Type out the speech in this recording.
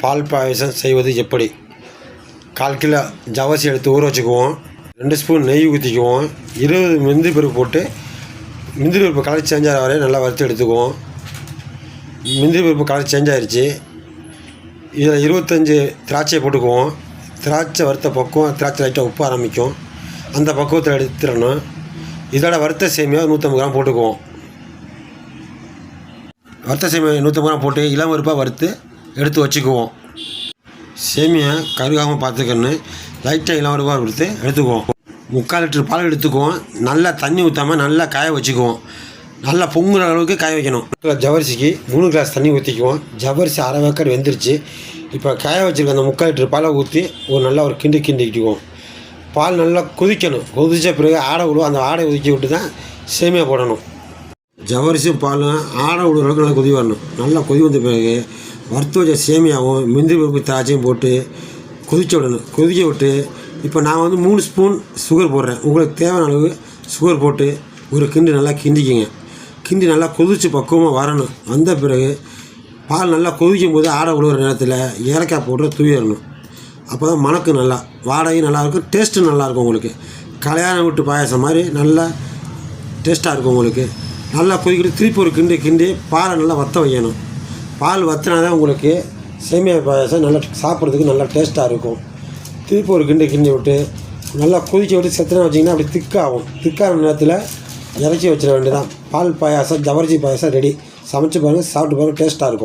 பால் பாயசம் செய்வது எப்படி? கால் கிலோ ஜவசி எடுத்து ஊற வச்சுக்குவோம். ரெண்டு ஸ்பூன் நெய் ஊற்றிக்குவோம் இருபது முந்திரி பருப்பு போட்டு முந்திரி பருப்பு கலர் சேஞ்ச் ஆகிற வரையும் நல்லா வறுத்து எடுத்துக்குவோம். முந்திரி பருப்பு கலர் சேஞ்ச் ஆகிடுச்சு இதில் இருபத்தஞ்சி திராட்சையை போட்டுக்குவோம். திராட்சை வறுத்த பக்குவம் திராட்சை லைட்டாக உப்பு ஆரம்பிக்கும். அந்த பக்குவத்தில் எடுத்துடணும். இதோட வறுத்த சேமியா நூற்றம்பது கிராம் போட்டுக்குவோம். வறுத்த சேமியா நூற்றம்பது கிராம் போட்டு இளம் பருப்பாக வறுத்து எடுத்து வச்சுக்குவோம். சேமியா கருகாமல் பார்த்துக்கணும் லைட்டாக இளம் பருப்பாக எடுத்துக்குவோம். முக்கால் லிட்டர் பால் எடுத்துக்குவோம். நல்லா தண்ணி ஊற்றாமல் நல்லா காய வச்சுக்குவோம். நல்லா பொங்குற அளவுக்கு காய வைக்கணும். ஜவரிசிக்கு மூணு கிளாஸ் தண்ணி ஊற்றிக்குவோம் ஜவரிசி அரை வேக்கர் வெந்துருச்சு. இப்போ காய வச்சுருக்க அந்த முக்கால் லிட்டர் பாலை ஊற்றி ஒரு நல்லா ஒரு கிண்டி கிண்டிக்கிட்டுக்குவோம் பால் நல்லா கொதிக்கணும். கொதித்த பிறகு ஆடை விடுவோம் அந்த ஆடை ஒதுக்கி விட்டு தான் சேமியா போடணும். ஜவரிசியும் பாலும் ஆட விடுற அளவுக்கு நல்லா கொதி வரணும். நல்லா கொதி வந்த பிறகு வறுத்து வச்ச சேமியாவும் மிந்தி பருப்பு திராட்சையும் போட்டு கொதிக்க விடணும். கொதிக்க விட்டு இப்போ நான் வந்து மூணு ஸ்பூன் சுகர் போடுறேன். உங்களுக்கு தேவையான அளவு சுகர் போட்டு ஒரு கிண்டு நல்லா கிண்டிக்கிங்க. கிண்டி நல்லா கொதிச்சு பக்குவமாக வரணும். வந்த பிறகு பால் நல்லா கொதிக்கும் போது ஆடை விழுகிற நேரத்தில் ஏலக்காய் போட்டு தூவிடணும் அப்போ தான் மணக்கு நல்லா வாடகையும் நல்லாயிருக்கும் டேஸ்ட்டும் நல்லாயிருக்கும் உங்களுக்கு. கல்யாணம் விட்டு பாயாசம் மாதிரி நல்லா டேஸ்ட்டாக இருக்கும் உங்களுக்கு. நல்லா கொதிக்கிட்டு திருப்பி ஒரு கிண்டு கிண்டி பாலை நல்லா வற்ற வைக்கணும் பால் வற்றினா தான் உங்களுக்கு சேமியா பாயாசம் நல்லா சாப்பிட்றதுக்கு நல்லா டேஸ்ட்டாக இருக்கும். திருப்பி ஒரு கிண்டு கிண்டி விட்டு நல்லா கொதிக்க விட்டு செத்தனை வச்சிங்கன்னா அப்படி திக்காகும். திக்கான நேரத்தில் இறச்சி வச்சிட வேண்டியதான் பால் பாயாசம் ஜவர்ஜி பாயாசம் ரெடி. சமைச்சு பாருங்கள் சாப்பிட்டு பாருங்கள் டேஸ்ட்டாக இருக்கும்.